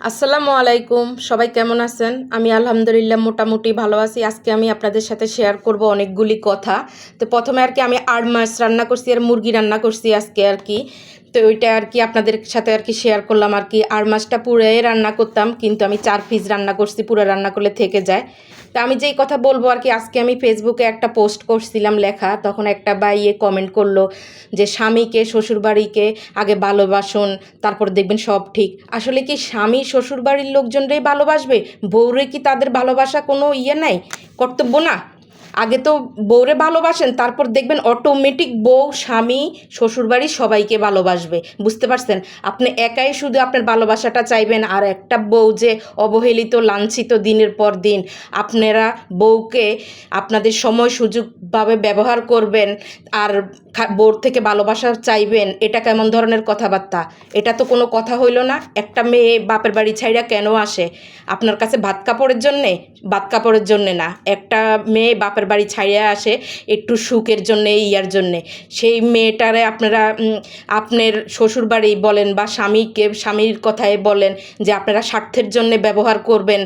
আসসালামু আলাইকুম। সবাই কেমন আছেন? আমি আলহামদুলিল্লাহ মোটামুটি ভালো আছি। আজকে আমি আপনাদের সাথে শেয়ার করব অনেকগুলি কথা। তো প্রথমে আর কি আমি আড় মাছ রান্না করছি আর মুরগি রান্না করছি আজকে আর কি। তো ওইটা আর কি আপনাদের সাথে আর কি শেয়ার করলাম আর কি। আর মাছটা পুরাই রান্না করতাম, কিন্তু আমি চার পিস রান্না করছি পুরো রান্না করলে থেকে যায়। তা আমি যেই কথা বলব আর কি, আজকে আমি ফেসবুকে একটা পোস্ট করছিলাম লেখা, তখন একটা বাইয়ে কমেন্ট করল যে স্বামীকে, শ্বশুরবাড়িকে আগে ভালোবাসুন, তারপর দেখবেন সব ঠিক। আসলে কি স্বামী, শ্বশুরবাড়ির লোকজনরাই ভালোবাসবে? বউরে কি তাদের ভালোবাসা কোনো ইয়ে নাই? কর্তব্য না? আগে তো বউরে ভালোবাসেন, তারপর দেখবেন অটোমেটিক বউ, স্বামী, শ্বশুরবাড়ি সবাইকে ভালোবাসবে। বুঝতে পারছেন? আপনি একাই শুধু আপনার ভালোবাসাটা চাইবেন, আর একটা বউ যে অবহেলিত, লাঞ্ছিত দিনের পর দিন, আপনারা বউকে আপনাদের সময় সুযোগভাবে ব্যবহার করবেন, আর বউর থেকে ভালোবাসা চাইবেন, এটা কেমন ধরনের কথাবার্তা? এটা তো কোনো কথা হইল না। একটা মেয়ে বাপের বাড়ি ছাইরা কেন আসে? আপনার কাছে ভাত কাপড়ের জন্যে? ভাত কাপড়ের জন্যে না। একটা মেয়ে বাপের বাড়ি ছাইরা আসে একটু সুখের জন্যে ইয়ার জন্যে। সেই মেয়েটারে আপনারা আপনার শ্বশুর বাড়ি বলেন বা স্বামীকে স্বামীর কথায় বলেন যে আপনারা স্বার্থের জন্যে ব্যবহার করবেন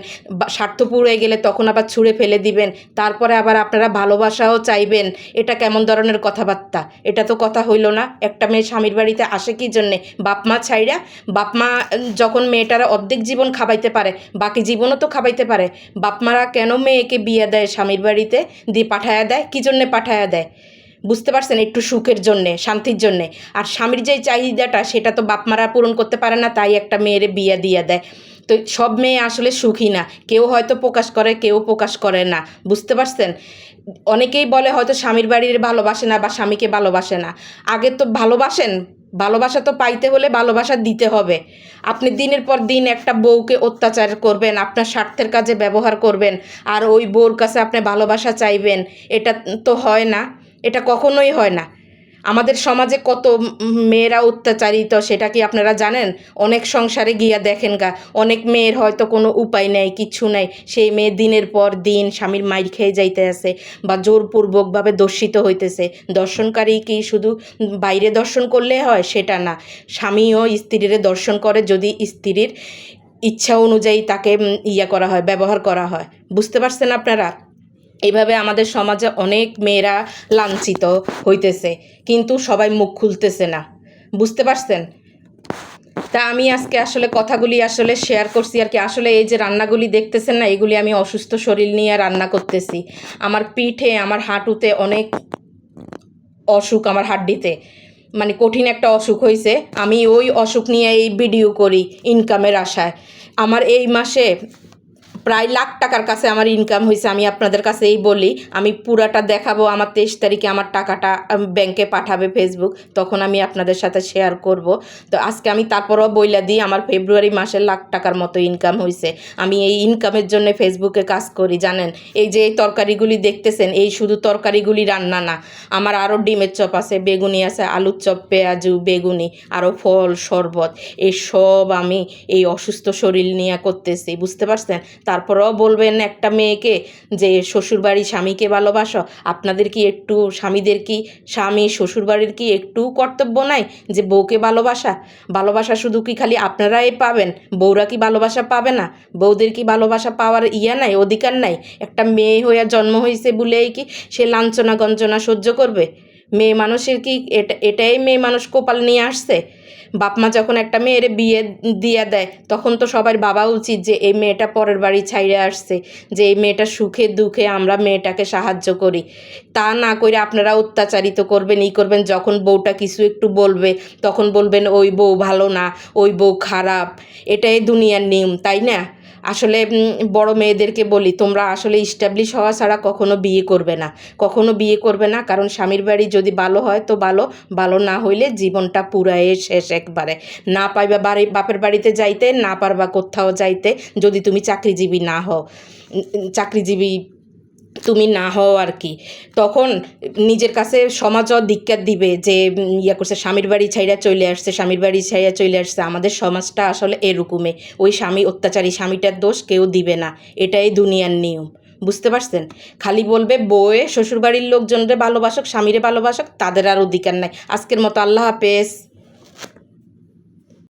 স্বার্থ পুড়ে গেলে তখন আবার ছুঁড়ে ফেলে দিবেন তারপরে আবার আপনারা ভালোবাসাও চাইবেন। এটা কেমন ধরনের কথাবার্তা? এটা তো কথা হইল না। একটা মেয়ে স্বামীর বাড়িতে আসে কি জন্যে? বাপ মা ছাইরা বাপ মা উম, যখন মেয়েটারা অর্ধেক জীবন খাবাইতে পারে বাকি জীবনও তো খাবাইতে পারে বাপমারা কেন মেয়েকে বিয়ে দেয় স্বামীর বাড়িতে? দিয়ে পাঠায়া দেয়, কী জন্যে পাঠায়া দেয়? বুঝতে পারছেন? একটু সুখের জন্যে, শান্তির জন্যে। আর স্বামীর যে চাহিদাটা, সেটা তো বাপ মারা পূরণ করতে পারে না, তাই একটা মেয়েরে বিয়ে দিয়ে দেয়। তো সব মেয়ে আসলে সুখী না। কেউ হয়তো প্রকাশ করে, কেউ প্রকাশ করে না। বুঝতে পারছেন? অনেকেই বলে হয়তো স্বামীর বাড়ির ভালোবাসে না বা স্বামীকে ভালোবাসে না। আগে তো ভালোবাসেন ভালোবাসা তো পাইতে হলে ভালোবাসা দিতে হবে। আপনি দিনের পর দিন একটা বউকে অত্যাচার করবেন, আপনার স্বার্থের কাজে ব্যবহার করবেন, আর ওই বউর কাছে আপনি ভালোবাসা চাইবেন, এটা তো হয় না, এটা কখনোই হয় না। আমাদের সমাজে কত মেয়েরা অত্যাচারিত, সেটা কি আপনারা জানেন? অনেক সংসারে গিয়া দেখেন গা, অনেক মেয়ের হয়তো কোনো উপায় নেই কিচ্ছু নাই। সেই মেয়ে দিনের পর দিন স্বামীর মাইর খেয়ে যাইতে আছে বা জোরপূর্বকভাবে দর্শিত হইতেছে। দর্শনকারী কি শুধু বাইরে দর্শন করলে হয়? সেটা না। স্বামীও স্ত্রীরে দর্শন করে যদি স্ত্রীর ইচ্ছা অনুযায়ী তাকে ইয়া করা হয়, ব্যবহার করা হয়। বুঝতে পারছেন আপনারা? এইভাবে আমাদের সমাজে অনেক মেয়েরা লাঞ্ছিত হইতেছে, কিন্তু সবাই মুখ খুলতেছে না। বুঝতে পারছেন? তা আমি আজকে আসলে কথাগুলি আসলে শেয়ার করছি আর কি। আসলে এই যে রান্নাগুলি দেখতেছেন না, এগুলি আমি অসুস্থ শরীর নিয়ে রান্না করতেছি। আমার পিঠে, আমার হাঁটুতে অনেক অসুখ আমার হাড্ডিতে। মানে কঠিন একটা অসুখ হয়েছে আমি ওই অসুখ নিয়ে এই ভিডিও করি ইনকামের আশায়। আমার এই মাসে প্রায় লাখ টাকার কাছে আমার ইনকাম হয়েছে আমি আপনাদের কাছে এই বলি। আমি পুরাটা দেখাবো, আমার তেইশ তারিখে আমার টাকাটা ব্যাংকে পাঠাবে ফেসবুক তখন আমি আপনাদের সাথে শেয়ার করব। তো আজকে আমি তারপরও বইলা দিই, আমার ফেব্রুয়ারি মাসে লাখ টাকার মতো ইনকাম হয়েছে আমি এই ইনকামের জন্য ফেসবুকে কাজ করি, জানেন? এই যে এই তরকারিগুলি দেখতেছেন, এই শুধু তরকারিগুলি রান্না না, আমার আরও ডিমের চপ আছে, বেগুনি আছে, আলুর চপ, পেঁয়াজু, বেগুনি, আরও ফল, শরবত এই সব আমি এই অসুস্থ শরীর নিয়ে করতেছি, বুঝতে পারছেন? তারপরেও বলবেন একটা মেয়েকে যে, শ্বশুরবাড়ি স্বামীকে ভালোবাসো। আপনাদের কি একটু, স্বামীদের কি, স্বামী শ্বশুরবাড়ির কি একটু কর্তব্য নাই যে, বউকে ভালোবাসা? ভালোবাসা শুধু কি খালি আপনারাই পাবেন? বউরা কি ভালোবাসা পাবে না? বউদের কি ভালোবাসা পাওয়ার ইয়া নাই, অধিকার নাই? একটা মেয়ে হইয়া জন্ম হয়েছে বলেই কি সে লাঞ্ছনা গঞ্চনা সহ্য করবে? মেয়ে মানুষের কি এটা, এটাই মেয়ে মানুষ কোপাল নিয়ে আসছে? বাপ মা যখন একটা মেয়ের বিয়ে দিয়ে দেয়, তখন তো সবার বাবা উচিত যে এই মেয়েটা পরের বাড়ি ছাইড়ে আসছে, যে এই মেয়েটা সুখে দুঃখে আমরা মেয়েটাকে সাহায্য করি। তা না করে আপনারা অত্যাচারিত করবেন, ই করবেন, যখন বউটা কিছু একটু বলবে, তখন বলবেন, ওই বউ ভালো না, ওই বউ খারাপ। এটাই দুনিয়ার নিয়ম, তাই না? আসলে বড় মেয়েদেরকে বলি, তোমরা আসলে ইস্টাবলিশ হওয়া ছাড়া কখনো বিয়ে করবে না। কখনো বিয়ে করবে না, কারণ স্বামীর বাড়ি যদি ভালো হয় তো ভালো ভালো না হইলে জীবনটা পুরাই শেষ একবারে। না পাইবা বাড়ি, বাপের বাড়িতে যাইতে, না পারবা কোথাও যাইতে যদি তুমি চাকরিজীবী না হও। চাকরিজীবী তুমি না হও আর কি। তখন নিজের কাছে সমাজও ধিক্কার দিবে যে ইয়া করছে, স্বামীর বাড়ি ছাইরা চলে আসছে, স্বামীর বাড়ি ছাইরা চলে আসছে। আমাদের সমাজটা আসলে এরকমে ওই স্বামী অত্যাচারী, স্বামীটার দোষ কেউ দিবে না। এটাই দুনিয়ার নিয়ম। বুঝতে পারছেন? খালি বলবে, বউয়ে শ্বশুরবাড়ির লোকজনরে ভালোবাসক, স্বামীরে ভালোবাসক, তাদের আর অধিকার নাই। আজকের মতো আল্লাহ হাফেজ।